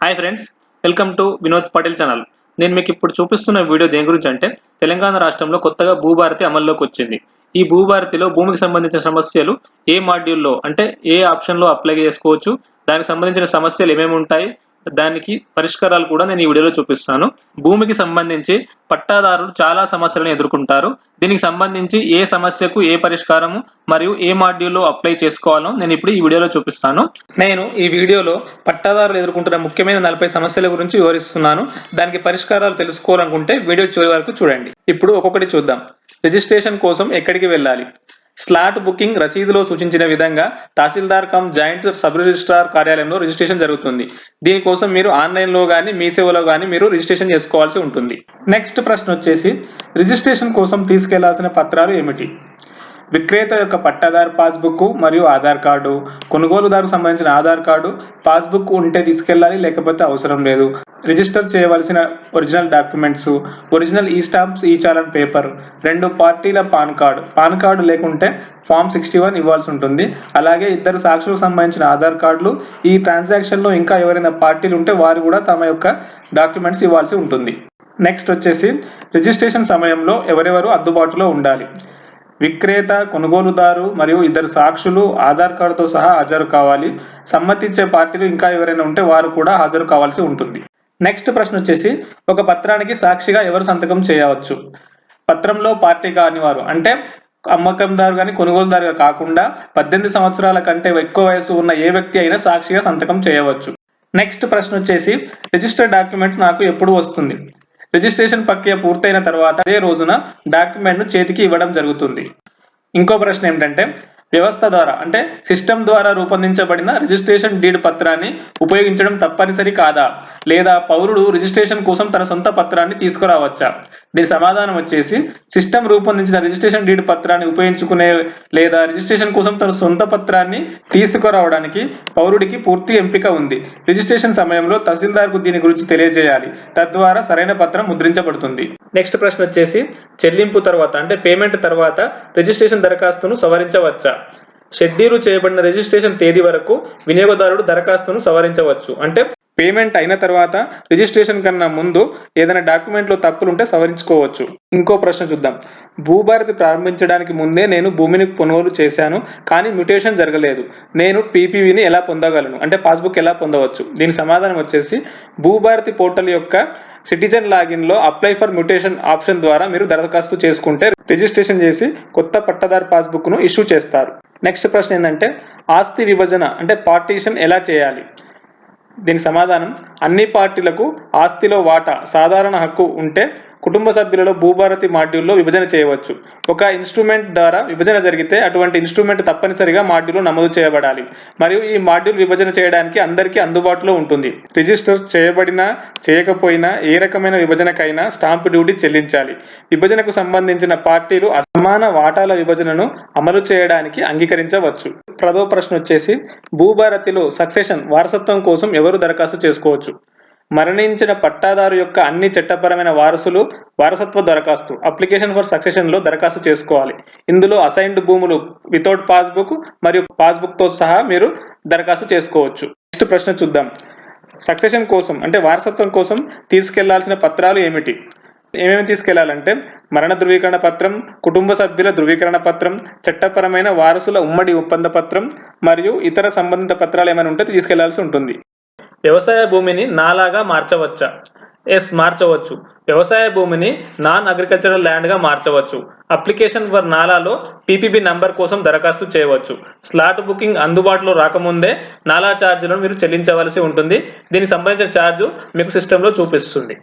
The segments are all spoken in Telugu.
Hi friends welcome to Vinod Patel channel. నేను మీకు ఇప్పుడు చూపిస్తున్న వీడియో దేని గురించి అంటే తెలంగాణ రాష్ట్రంలో కొత్తగా భూభారతి అమల్లోకి వచ్చింది. ఈ భూభారతిలో భూమికి సంబంధించిన సమస్యలు ఏ మాడ్యూల్లో అంటే ఏ ఆప్షన్లో అప్లై చేసుకోవచ్చు దానికి సంబంధించిన సమస్యలు ఏమేమి ఉంటాయి దానికి పరిష్కారాలు కూడా నేను ఈ వీడియోలో చూపిస్తాను. భూమికి సంబంధించి పట్టాదారులు చాలా సమస్యలను ఎదుర్కొంటారు. దీనికి సంబంధించి ఏ సమస్యకు ఏ పరిష్కారము మరియు ఏ మాడ్యూల్లో అప్లై చేసుకోవాలో నేను ఇప్పుడు ఈ వీడియోలో చూపిస్తాను. నేను ఈ వీడియోలో పట్టాదారులు ఎదుర్కొంటున్న ముఖ్యమైన నలభై సమస్యల గురించి వివరిస్తున్నాను. దానికి పరిష్కారాలు తెలుసుకోవాలనుకుంటే వీడియో చివరి వరకు చూడండి. ఇప్పుడు ఒక్కొక్కటి చూద్దాం. రిజిస్ట్రేషన్ కోసం ఎక్కడికి వెళ్ళాలి? స్లాట్ బుకింగ్ రసీదులో సూచించిన విధంగా tahsildar cum joint sub registrar కార్యాలయంలో రిజిస్ట్రేషన్ జరుగుతుంది. దీనికోసం మీరు ఆన్లైన్లో కానీ మీ సేవలో కానీ మీరు రిజిస్ట్రేషన్ చేసుకోవాల్సి ఉంటుంది. నెక్స్ట్ ప్రశ్న వచ్చేసి రిజిస్ట్రేషన్ కోసం తీసుకెళ్ళాల్సిన పత్రాలు ఏమిటి? విక్రేత యొక్క పట్టాదారు పాస్బుక్ మరియు ఆధార్ కార్డు కొనుగోలుదారుకు సంబంధించిన ఆధార్ కార్డు పాస్బుక్ ఉంటే తీసుకెళ్ళాలి లేకపోతే అవసరం లేదు. రిజిస్టర్ చేయవలసిన ఒరిజినల్ డాక్యుమెంట్స్ ఒరిజినల్ ఈ స్టాంప్స్ ఈ చాలన్ పేపర్ రెండు పార్టీల పాన్ కార్డు. పాన్ కార్డు లేకుంటే ఫామ్ సిక్స్టీ వన్ ఇవ్వాల్సి ఉంటుంది. అలాగే ఇద్దరు సాక్షులకు సంబంధించిన ఆధార్ కార్డులు ఈ ట్రాన్సాక్షన్లో ఇంకా ఎవరైనా పార్టీలు ఉంటే వారు కూడా తమ యొక్క డాక్యుమెంట్స్ ఇవ్వాల్సి ఉంటుంది. నెక్స్ట్ వచ్చేసి రిజిస్ట్రేషన్ సమయంలో ఎవరెవరు అందుబాటులో ఉండాలి? విక్రేత కొనుగోలుదారు మరియు ఇద్దరు సాక్షులు ఆధార్ కార్డుతో సహా హాజరు కావాలి. సమ్మతించే పార్టీలు ఇంకా ఎవరైనా ఉంటే వారు కూడా హాజరు కావాల్సి ఉంటుంది. నెక్స్ట్ ప్రశ్న వచ్చేసి ఒక పత్రానికి సాక్షిగా ఎవరు సంతకం చేయవచ్చు? పత్రంలో పార్టీ కాని వారు అంటే అమ్మకందారు కానీ కొనుగోలుదారుగా కాకుండా పద్దెనిమిది సంవత్సరాల కంటే ఎక్కువ వయసు ఉన్న ఏ వ్యక్తి అయినా సాక్షిగా సంతకం చేయవచ్చు. నెక్స్ట్ ప్రశ్న వచ్చేసి రిజిస్టర్ డాక్యుమెంట్ నాకు ఎప్పుడు వస్తుంది? రిజిస్ట్రేషన్ ప్రక్రియ పూర్తయిన తర్వాత అదే రోజున డాక్యుమెంట్ను చేతికి ఇవ్వడం జరుగుతుంది. ఇంకో ప్రశ్న ఏమిటంటే వ్యవస్థ ద్వారా అంటే సిస్టమ్ ద్వారా రూపొందించబడిన రిజిస్ట్రేషన్ డీడ్ పత్రాన్ని ఉపయోగించడం తప్పనిసరి కాదా? లేదా పౌరుడు రిజిస్ట్రేషన్ కోసం తన సొంత పత్రాన్ని తీసుకురావచ్చా? దీని సమాధానం వచ్చేసి సిస్టమ్ రూపొందించిన రిజిస్ట్రేషన్ డీడ్ పత్రాన్ని ఉపయోగించుకునే లేదా రిజిస్ట్రేషన్ కోసం తన సొంత పత్రాన్ని తీసుకురావడానికి పౌరుడికి పూర్తి ఎంపిక ఉంది. రిజిస్ట్రేషన్ సమయంలో తహసీల్దార్కు దీని గురించి తెలియజేయాలి. తద్వారా సరైన పత్రం ముద్రించబడుతుంది. నెక్స్ట్ ప్రశ్న వచ్చేసి చెల్లింపు తర్వాత అంటే పేమెంట్ తర్వాత రిజిస్ట్రేషన్ దరఖాస్తును సవరించవచ్చా? షెడ్యూల్ చేయబడిన రిజిస్ట్రేషన్ తేదీ వరకు వినియోగదారుడు దరఖాస్తును సవరించవచ్చు. అంటే పేమెంట్ అయిన తర్వాత రిజిస్ట్రేషన్ కన్నా ముందు ఏదైనా డాక్యుమెంట్లో తప్పులు ఉంటే సవరించుకోవచ్చు. ఇంకో ప్రశ్న చూద్దాం. భూభారతి ప్రారంభించడానికి ముందే నేను భూమిని కొనుగోలు చేశాను కానీ మ్యూటేషన్ జరగలేదు. నేను పీపీవీని ఎలా పొందగలను? అంటే పాస్బుక్ ఎలా పొందవచ్చు? దీని సమాధానం వచ్చేసి భూభారతి పోర్టల్ యొక్క సిటిజన్ లాగిన్లో అప్లై ఫర్ మ్యూటేషన్ ఆప్షన్ ద్వారా మీరు దరఖాస్తు చేసుకుంటే రిజిస్ట్రేషన్ చేసి కొత్త పట్టదారు పాస్బుక్ను ఇష్యూ చేస్తారు. నెక్స్ట్ ప్రశ్న ఏంటంటే ఆస్తి విభజన అంటే పార్టీషన్ ఎలా చేయాలి? దీనికి సమాధానం అన్ని పార్టీలకు ఆస్తిలో వాటా సాధారణ హక్కు ఉంటే కుటుంబ సభ్యులలో భూభారతి మాడ్యూల్లో విభజన చేయవచ్చు. ఒక ఇన్స్ట్రుమెంట్ ద్వారా విభజన జరిగితే అటువంటి ఇన్స్ట్రుమెంట్ తప్పనిసరిగా మాడ్యూల్లో నమోదు చేయబడాలి. మరియు ఈ మాడ్యూల్ విభజన చేయడానికి అందరికీ అందుబాటులో ఉంటుంది. రిజిస్టర్ చేయబడినా చేయకపోయినా ఏ రకమైన విభజనకైనా స్టాంప్ డ్యూటీ చెల్లించాలి. విభజనకు సంబంధించిన పార్టీలు అసమాన వాటాల విభజనను అమలు చేయడానికి అంగీకరించవచ్చు. ప్రథమ ప్రశ్న వచ్చేసి భూభారతిలో సక్సెషన్ వారసత్వం కోసం ఎవరు దరఖాస్తు చేసుకోవచ్చు? మరణించిన పట్టాదారు యొక్క అన్ని చట్టపరమైన వారసులు వారసత్వ దరఖాస్తు అప్లికేషన్ ఫర్ సక్సెషన్లో దరఖాస్తు చేసుకోవాలి. ఇందులో అసైన్డ్ భూములు వితౌట్ పాస్బుక్ మరియు పాస్బుక్తో సహా మీరు దరఖాస్తు చేసుకోవచ్చు. నెక్స్ట్ ప్రశ్న చూద్దాం. సక్సెషన్ కోసం అంటే వారసత్వం కోసం తీసుకెళ్ళాల్సిన పత్రాలు ఏమిటి? ఏమేమి తీసుకెళ్ళాలంటే మరణ ధృవీకరణ పత్రం కుటుంబ సభ్యుల ధృవీకరణ పత్రం చట్టపరమైన వారసుల ఉమ్మడి ఒప్పంద పత్రం మరియు ఇతర సంబంధిత పత్రాలు ఏమైనా ఉంటే తీసుకెళ్ళాల్సి ఉంటుంది. వ్యవసాయ భూమిని నాలాగా మార్చవచ్చా? ఎస్ మార్చవచ్చు. వ్యవసాయ భూమిని నాన్ అగ్రికల్చరల్ ల్యాండ్గా మార్చవచ్చు. అప్లికేషన్ ఫర్ నాలాలో పీపీబీ నంబర్ కోసం దరఖాస్తు చేయవచ్చు. స్లాట్ బుకింగ్ అందుబాటులో రాకముందే నాలా ఛార్జీలను మీరు చెల్లించవలసి ఉంటుంది. దీనికి సంబంధించిన ఛార్జు మీకు సిస్టంలో చూపిస్తుంది.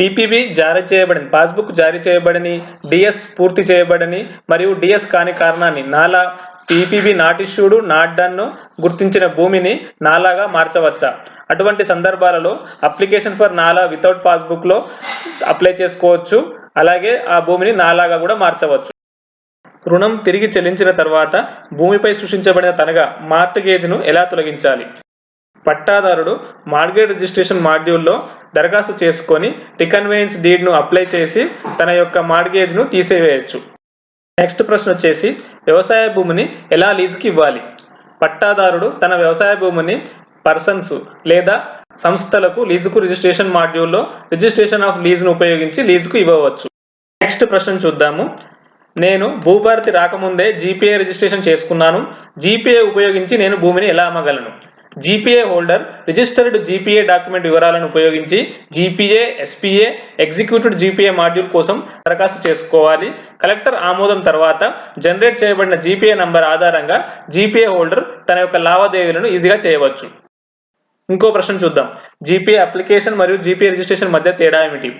పీపీబీ జారీ చేయబడింది. పాస్బుక్ జారీ చేయబడని డిఎస్ పూర్తి చేయబడని మరియు డిఎస్ కాని కారణాన్ని NALA PPB not issued not done గుర్తించిన భూమిని నాలాగా మార్చవచ్చా? అటువంటి సందర్భాలలో అప్లికేషన్ ఫర్ నాలా వితౌట్ పాస్బుక్లో అప్లై చేసుకోవచ్చు. అలాగే ఆ భూమిని నాలాగా కూడా మార్చవచ్చు. రుణం తిరిగి చెల్లించిన తర్వాత భూమిపై సృష్టించబడిన తనగా మార్ట్ గేజ్ను ఎలా తొలగించాలి? పట్టాదారుడు మార్గేట్ రిజిస్ట్రేషన్ మాడ్యూల్లో దరఖాస్తు చేసుకొని రికన్వేయన్స్ డీడ్ను అప్లై చేసి తన యొక్క మార్గేజ్ను తీసివేయచ్చు. నెక్స్ట్ ప్రశ్న వచ్చేసి వ్యవసాయ భూమిని ఎలా లీజుకి ఇవ్వాలి? పట్టాదారుడు తన వ్యవసాయ భూమిని పర్సన్స్ లేదా సంస్థలకు లీజుకు రిజిస్ట్రేషన్ మాడ్యూల్లో రిజిస్ట్రేషన్ ఆఫ్ లీజ్ను ఉపయోగించి లీజుకు ఇవ్వవచ్చు. నెక్స్ట్ ప్రశ్న చూద్దాము. నేను భూభారతి రాకముందే జీపీఏ రిజిస్ట్రేషన్ చేసుకున్నాను. జీపీఏ ఉపయోగించి నేను భూమిని ఎలా అమ్మగలను? GPA holder registered GPA document వివరాలను ఉపయోగించి GPA SPA executive GPA module కోసం దరఖాస్తు చేసుకోవాలి. కలెక్టర్ ఆమోదం తర్వాత జనరేట్ చేయబడిన జీపీఏ నంబర్ ఆధారంగా జీపీఏ హోల్డర్ తన యొక్క లావాదేవీలను ఈజీగా చేయవచ్చు. ఇంకో ప్రశ్న చూద్దాం. జీపీఏ అప్లికేషన్ మరియు జీపీఏ రిజిస్ట్రేషన్ మధ్య తేడా ఏమిటి?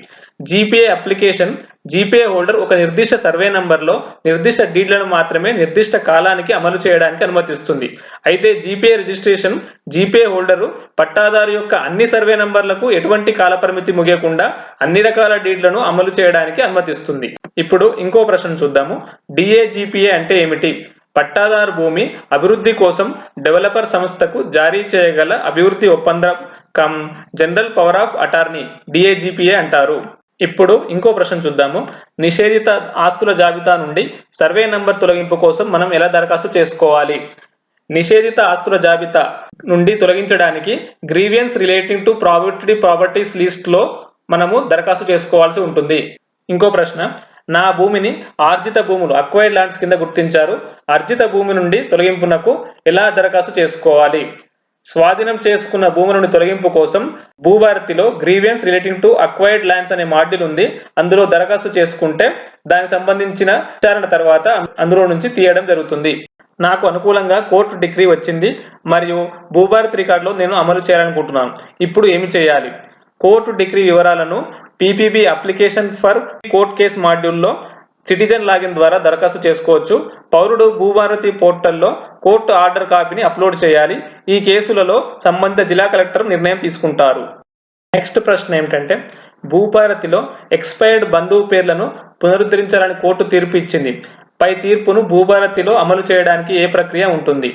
జీపీఏ అప్లికేషన్ జీపీఏ హోల్డర్ ఒక నిర్దిష్ట సర్వే నంబర్లో నిర్దిష్ట డీడ్లను మాత్రమే నిర్దిష్ట కాలానికి అమలు చేయడానికి అనుమతిస్తుంది. అయితే జీపీఏ రిజిస్ట్రేషన్ జీపీఏ హోల్డరు పట్టాదారు యొక్క అన్ని సర్వే నంబర్లకు ఎటువంటి కాలపరిమితి ముగియకుండా అన్ని రకాల డీడ్లను అమలు చేయడానికి అనుమతిస్తుంది. ఇప్పుడు ఇంకో ప్రశ్న చూద్దాము. డిఏజీపీఏ అంటే ఏమిటి? పట్టాదారు భూమి అభివృద్ధి కోసం డెవలపర్ సంస్థకు జారీ చేయగల అభివృద్ధి ఒప్పందం cum general power of attorney DAGPA అంటారు. ఇప్పుడు ఇంకో ప్రశ్న చూద్దాము. నిషేధిత ఆస్తుల జాబితా నుండి సర్వే నంబర్ తొలగింపు కోసం మనం ఎలా దరఖాస్తు చేసుకోవాలి? నిషేధిత ఆస్తుల జాబితా నుండి తొలగించడానికి grievance relating to property properties లిస్ట్లో మనము దరఖాస్తు చేసుకోవాల్సి ఉంటుంది. ఇంకో ప్రశ్న. నా భూమిని ఆర్జిత భూములు అక్వైర్డ్ ల్యాండ్స్ కింద గుర్తించారు. అర్జిత భూమి నుండి తొలగింపునకు ఎలా దరఖాస్తు చేసుకోవాలి? స్వాధీనం చేసుకున్న భూమి నుండి తొలగింపు కోసం భూభారతిలో grievance relating to acquired lands అనే మాడ్యూల్ ఉంది. అందులో దరఖాస్తు చేసుకుంటే దానికి సంబంధించిన విచారణ తర్వాత అందులో నుంచి తీయడం జరుగుతుంది. నాకు అనుకూలంగా కోర్టు డిగ్రీ వచ్చింది. మరియు భూభారత్ రికార్డులో నేను అమలు చేయాలనుకుంటున్నాను. ఇప్పుడు ఏమి చేయాలి? కోర్టు డిగ్రీ వివరాలను PPB application for court case మాడ్యూల్లో సిటిజన్ లాగిన్ ద్వారా దరఖాస్తు చేసుకోవచ్చు. పౌరుడు భూభారతి పోర్టల్లో కోర్టు ఆర్డర్ కాపీని అప్లోడ్ చేయాలి. ఈ కేసులలో సంబంధిత జిల్లా కలెక్టర్ నిర్ణయం తీసుకుంటారు. నెక్స్ట్ ప్రశ్న ఏమిటంటే భూభారతిలో ఎక్స్పైర్డ్ బంధువు పేర్లను పునరుద్ధరించాలని కోర్టు తీర్పు ఇచ్చింది. పై తీర్పును భూభారతిలో అమలు చేయడానికి ఏ ప్రక్రియ ఉంటుంది?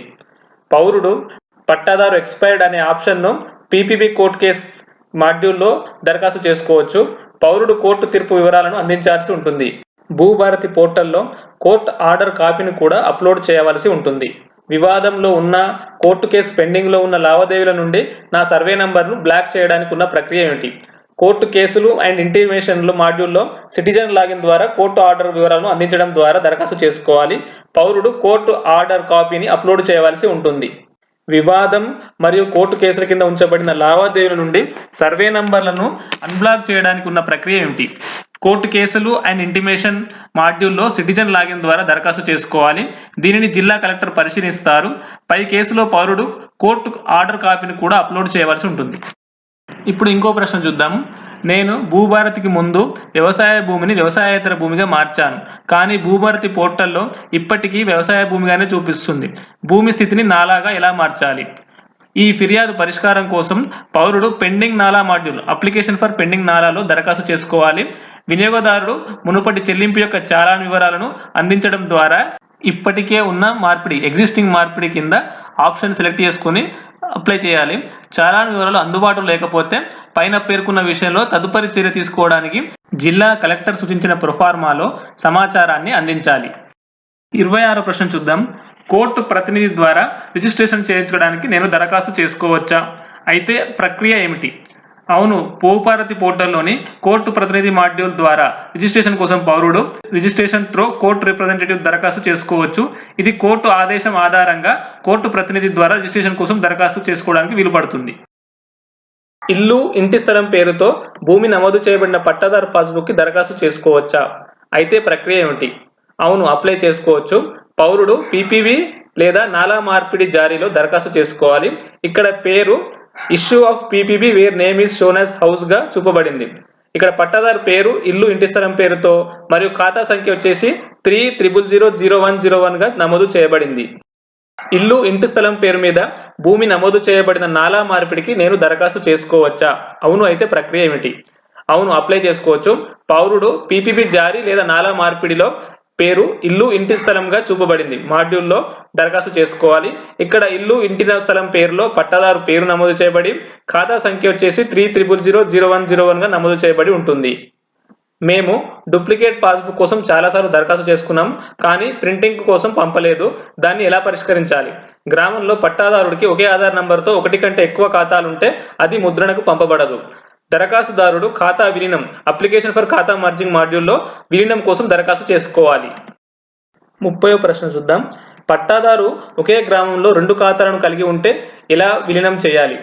పౌరుడు పట్టాదారు ఎక్స్పైర్డ్ అనే ఆప్షన్ను పీపీబీ కోర్ట్ కేస్ మాడ్యూల్లో దరఖాస్తు చేసుకోవచ్చు. పౌరుడు కోర్టు తీర్పు వివరాలను అందించాల్సి ఉంటుంది. భూభారతి పోర్టల్లో కోర్టు ఆర్డర్ కాపీని కూడా అప్లోడ్ చేయవలసి ఉంటుంది. వివాదంలో ఉన్న కోర్టు కేసు పెండింగ్లో ఉన్న లావాదేవీల నుండి నా సర్వే నంబర్ను బ్లాక్ చేయడానికి ఉన్న ప్రక్రియ ఏమిటి? కోర్టు కేసులు అండ్ ఇంటిమేషన్లు మాడ్యూల్లో సిటిజన్ లాగిన్ ద్వారా కోర్టు ఆర్డర్ వివరాలను అందించడం ద్వారా దరఖాస్తు చేసుకోవాలి. పౌరుడు కోర్టు ఆర్డర్ కాపీని అప్లోడ్ చేయవలసి ఉంటుంది. వివాదం మరియు కోర్టు కేసుల కింద ఉంచబడిన లావాదేవీల నుండి సర్వే నంబర్లను అన్బ్లాక్ చేయడానికి ఉన్న ప్రక్రియ ఏమిటి? కోర్టు కేసులు అండ్ ఇంటిమేషన్ మాడ్యూల్లో సిటిజన్ లాగిన్ ద్వారా దరఖాస్తు చేసుకోవాలి. దీనిని జిల్లా కలెక్టర్ పరిశీలిస్తారు. పై కేసులో పౌరుడు కోర్టు ఆర్డర్ కాపీని కూడా అప్లోడ్ చేయవలసి ఉంటుంది. ఇప్పుడు ఇంకో ప్రశ్న చూద్దాము నేను భూభారతికి ముందు వ్యవసాయ భూమిని వ్యవసాయేతర భూమిగా మార్చాను. కానీ భూభారతి పోర్టల్లో ఇప్పటికీ వ్యవసాయ భూమిగానే చూపిస్తుంది. భూమి స్థితిని నాలాగా ఎలా మార్చాలి? ఈ ఫిర్యాదు పరిష్కారం కోసం పౌరుడు pending NALA module application for pending నాలాలో దరఖాస్తు చేసుకోవాలి. వినియోగదారుడు మునుపటి చెల్లింపు యొక్క చాలాన్ వివరాలను అందించడం ద్వారా ఇప్పటికే ఉన్న మార్పిడి ఎగ్జిస్టింగ్ మార్పిడి కింద ఆప్షన్ సెలెక్ట్ చేసుకుని అప్లై చేయాలి. చాలాన్ వివరాలు అందుబాటులో లేకపోతే పైన పేర్కొన్న విషయంలో తదుపరి చర్య తీసుకోవడానికి జిల్లా కలెక్టర్ సూచించిన ప్రొఫార్మాలో సమాచారాన్ని అందించాలి. ఇరవై ఆరో ప్రశ్న చూద్దాం. కోర్టు ప్రతినిధి ద్వారా రిజిస్ట్రేషన్ చేయించడానికి నేను దరఖాస్తు చేసుకోవచ్చా? అయితే ప్రక్రియ ఏమిటి? అవును పోపారతి పోర్టల్లోని కోర్టు ప్రతినిధి మాడ్యూల్ ద్వారా రిజిస్ట్రేషన్ కోసం పౌరుడు రిజిస్ట్రేషన్ త్రో కోర్టు రిప్రజెంటేటివ్ దరఖాస్తు చేసుకోవచ్చు. ఇది కోర్టు ఆదేశం ఆధారంగా కోర్టు ప్రతినిధి ద్వారా రిజిస్ట్రేషన్ కోసం దరఖాస్తు చేసుకోవడానికి వీలుపడుతుంది. ఇల్లు ఇంటి స్థలం పేరుతో భూమి నమోదు చేయబడిన పట్టాదారు పాస్బుక్కి దరఖాస్తు చేసుకోవచ్చా? అయితే ప్రక్రియ ఏమిటి? అవును అప్లై చేసుకోవచ్చు. పౌరుడు పీపీవి లేదా నాలా మార్పిడి జారీలో దరఖాస్తు చేసుకోవాలి. ఇక్కడ పేరు issue of PPB where name is shown as హౌస్గా చూపబడింది. ఇక్కడ పట్టాదారు పేరు ఇల్లు ఇంటి స్థలం పేరుతో మరియు ఖాతా సంఖ్య వచ్చేసి three triple zero zero one zero వన్గా నమోదు చేయబడింది. ఇల్లు ఇంటి స్థలం పేరు మీద భూమి నమోదు చేయబడిన నాలా మార్పిడికి నేను దరఖాస్తు చేసుకోవచ్చా? అవును అయితే ప్రక్రియ ఏమిటి? అవును అప్లై చేసుకోవచ్చు. పౌరుడు పీపీబీ జారీ లేదా నాలా మార్పిడిలో పేరు ఇల్లు ఇంటి స్థలంగా చూపబడింది. మాడ్యూల్లో దరఖాస్తు చేసుకోవాలి. ఇక్కడ ఇల్లు ఇంటి స్థలం పేరులో పట్టాదారు పేరు నమోదు చేయబడి ఖాతా సంఖ్య వచ్చేసి three triple zero zero one zero వన్గా నమోదు చేయబడి ఉంటుంది. మేము డూప్లికేట్ పాస్బుక్ కోసం చాలాసార్లు దరఖాస్తు చేసుకున్నాం కానీ ప్రింటింగ్ కోసం పంపలేదు. దాన్ని ఎలా పరిష్కరించాలి? గ్రామంలో పట్టాదారుడికి ఒకే ఆధార్ నంబర్తో ఒకటి కంటే ఎక్కువ ఖాతాలుంటే అది ముద్రణకు పంపబడదు. దరఖాస్తుదారుడు ఖాతా విలీనం అప్లికేషన్ ఫర్ ఖాతా మార్జింగ్ మాడ్యూల్లో విలీనం కోసం దరఖాస్తు చేసుకోవాలి. ముప్పై ప్రశ్న చూద్దాం. పట్టాదారు ఒకే గ్రామంలో రెండు ఖాతాలను కలిగి ఉంటే ఎలా విలీనం చేయాలి?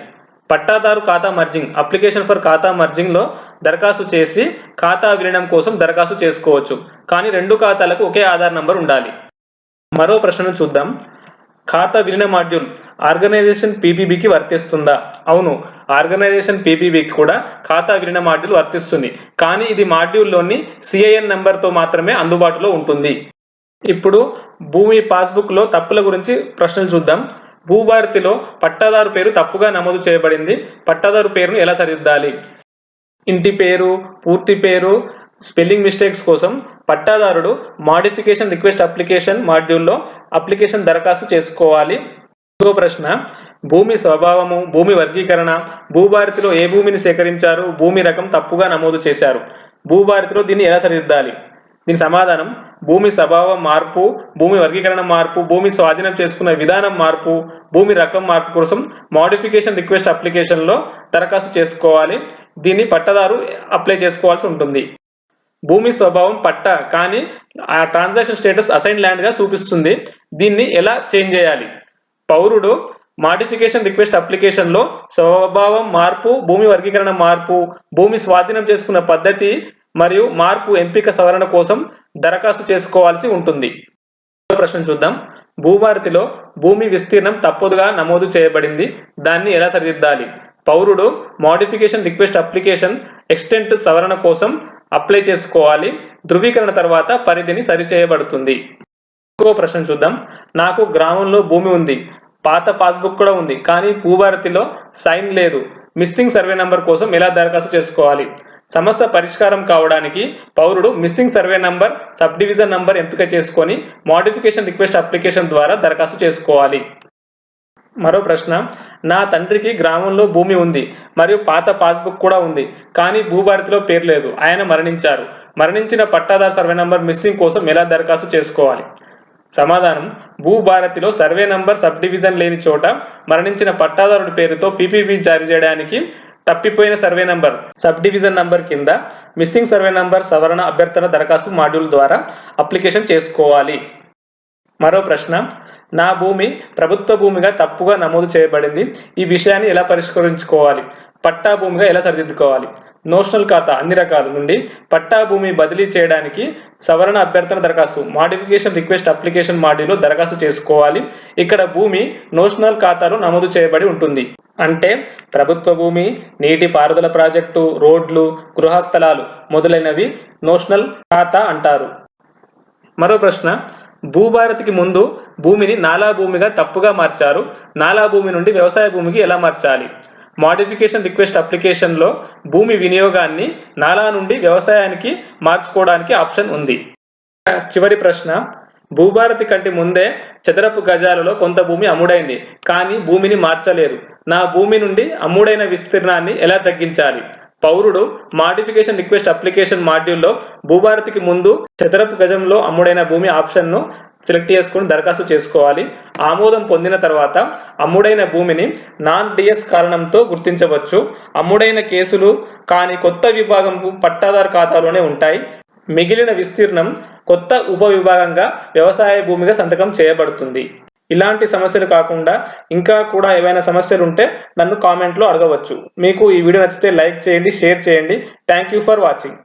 పట్టాదారు ఖాతా మర్జింగ్ అప్లికేషన్ ఫర్ ఖాతా మర్జింగ్లో దరఖాస్తు చేసి ఖాతా విలీనం కోసం దరఖాస్తు చేసుకోవచ్చు. కానీ రెండు ఖాతాలకు ఒకే ఆధార్ నంబర్ ఉండాలి. మరో ప్రశ్నను చూద్దాం. ఖాతా విలీన మాడ్యూల్ ఆర్గనైజేషన్ పీపీబీకి వర్తిస్తుందా? అవును. ఆర్గనైజేషన్ పీపీబీకి కూడా ఖాతా విలీన మాడ్యూల్ వర్తిస్తుంది. కానీ ఇది మాడ్యూల్లోని సిఐఎన్ నెంబర్తో మాత్రమే అందుబాటులో ఉంటుంది. ఇప్పుడు భూమి పాస్బుక్లో తప్పుల గురించి ప్రశ్నలు చూద్దాం. భూభారతిలో పట్టాదారు పేరు తప్పుగా నమోదు చేయబడింది. పట్టాదారు పేరును ఎలా సరిదిద్దాలి? ఇంటి పేరు పూర్తి పేరు స్పెల్లింగ్ మిస్టేక్స్ కోసం పట్టాదారుడు మాడిఫికేషన్ రిక్వెస్ట్ అప్లికేషన్ మాడ్యూల్లో అప్లికేషన్ దరఖాస్తు చేసుకోవాలి. ఇంకో ప్రశ్న భూమి స్వభావము భూమి వర్గీకరణ భూభారతిలో ఏ భూమిని సేకరించారు భూమి రకం తప్పుగా నమోదు చేశారు. భూభారతిలో దీన్ని ఎలా సరిదిద్దాలి? దీని సమాధానం భూమి స్వభావం మార్పు భూమి వర్గీకరణ మార్పు భూమి స్వాధీనం చేసుకున్న విధానం మార్పు భూమి రకం మార్పు కోసం మాడిఫికేషన్ రిక్వెస్ట్ అప్లికేషన్లో దరఖాస్తు చేసుకోవాలి. దీన్ని పట్టదారు అప్లై చేసుకోవాల్సి ఉంటుంది. భూమి స్వభావం పట్ట కానీ ఆ ట్రాన్సాక్షన్ స్టేటస్ అసైన్ ల్యాండ్గా చూపిస్తుంది. దీన్ని ఎలా చేంజ్ చేయాలి? పౌరుడు మాడిఫికేషన్ రిక్వెస్ట్ అప్లికేషన్లో స్వభావం మార్పు భూమి వర్గీకరణ మార్పు భూమి స్వాధీనం చేసుకున్న పద్ధతి మరియు మార్పు ఎంపిక సవరణ కోసం దరఖాస్తు చేసుకోవాల్సి ఉంటుంది. ప్రశ్న చూద్దాం. భూభారతిలో భూమి విస్తీర్ణం తప్పుదుగా నమోదు చేయబడింది. దాన్ని ఎలా సరిదిద్దాలి? పౌరుడు మోడిఫికేషన్ రిక్వెస్ట్ అప్లికేషన్ ఎక్స్టెంట్ సవరణ కోసం అప్లై చేసుకోవాలి. ధృవీకరణ తర్వాత పరిధిని సరిచేయబడుతుంది. ఇంకో ప్రశ్న చూద్దాం. నాకు గ్రామంలో భూమి ఉంది. పాత పాస్బుక్ కూడా ఉంది. కానీ భూభారతిలో సైన్ లేదు. మిస్సింగ్ సర్వే నంబర్ కోసం ఎలా దరఖాస్తు చేసుకోవాలి? సమస్య పరిష్కారం కావడానికి పౌరుడు missing survey number sub division number ఎంపిక చేసుకొని మోడిఫికేషన్ రిక్వెస్ట్ అప్లికేషన్ ద్వారా దరఖాస్తు చేసుకోవాలి. మరో ప్రశ్న. నా తండ్రికి గ్రామంలో భూమి ఉంది మరియు పాత పాస్బుక్ కూడా ఉంది. కానీ భూభారతిలో పేరు లేదు. ఆయన మరణించారు. మరణించిన పట్టాదారు సర్వే నంబర్ మిస్సింగ్ కోసం ఎలా దరఖాస్తు చేసుకోవాలి? సమాధానం. భూభారతిలో సర్వే నంబర్ సబ్ డివిజన్ లేని చోట మరణించిన పట్టాదారుడి పేరుతో పీపీబీ జారీ చేయడానికి తప్పిపోయిన survey number sub division number కింద మిస్సింగ్ సర్వే నంబర్ సవరణ అభ్యర్థన దరఖాస్తు మాడ్యూల్ ద్వారా అప్లికేషన్ చేసుకోవాలి. మరో ప్రశ్న నా భూమి ప్రభుత్వ భూమిగా తప్పుగా నమోదు చేయబడింది. ఈ విషయాన్ని ఎలా పరిష్కరించుకోవాలి? పట్టా భూమిగా ఎలా సరిదిద్దుకోవాలి? నోషనల్ ఖాతా అన్ని రకాల నుండి పట్టా భూమి బదిలీ చేయడానికి సవరణ అభ్యర్థన దరఖాస్తు మాడిఫికేషన్ రిక్వెస్ట్ అప్లికేషన్ మాడ్యూల్లో దరఖాస్తు చేసుకోవాలి. ఇక్కడ భూమి నోషనల్ ఖాతాలో నమోదు చేయబడి ఉంటుంది. అంటే ప్రభుత్వ భూమి నీటి పారుదల ప్రాజెక్టు రోడ్లు గృహ స్థలాలు మొదలైనవి నోషనల్ ఖాతా అంటారు. మరో ప్రశ్న భూభారతికి ముందు భూమిని నాలా భూమిగా తప్పుగా మార్చారు. నాలా భూమి నుండి వ్యవసాయ భూమికి ఎలా మార్చాలి? మాడిఫికేషన్ రిక్వెస్ట్ అప్లికేషన్లో భూమి వినియోగాన్ని నాలా నుండి వ్యవసాయానికి మార్చుకోవడానికి ఆప్షన్ ఉంది. చివరి ప్రశ్న భూభారతి కంటే ముందే చదరపు గజాలలో కొంత భూమి అమ్ముడైంది కానీ భూమిని మార్చలేరు నా భూమి నుండి అమ్ముడైన విస్తీర్ణాన్ని ఎలా తగ్గించాలి? పౌరుడు మాడిఫికేషన్ రిక్వెస్ట్ అప్లికేషన్ మాడ్యూల్లో భూభారతికి ముందు చదరపు గజంలో అమ్ముడైన భూమి ఆప్షన్ను సెలెక్ట్ చేసుకుని దరఖాస్తు చేసుకోవాలి. ఆమోదం పొందిన తర్వాత అమ్ముడైన భూమిని నాన్ డిఎస్ కారణంతో గుర్తించవచ్చు. అమ్ముడైన కేసులు కాని కొత్త విభాగం పట్టాదారు ఖాతాలోనే ఉంటాయి. మిగిలిన విస్తీర్ణం కొత్త ఉప విభాగంగా వ్యవసాయ భూమిగా సంతకం చేయబడుతుంది. ఇలాంటి సమస్యలు కాకుండా ఇంకా కూడా ఏవైనా సమస్యలు ఉంటే నన్ను కామెంట్లో అడగవచ్చు. మీకు ఈ వీడియో నచ్చితే లైక్ చేయండి షేర్ చేయండి. Thank you for watching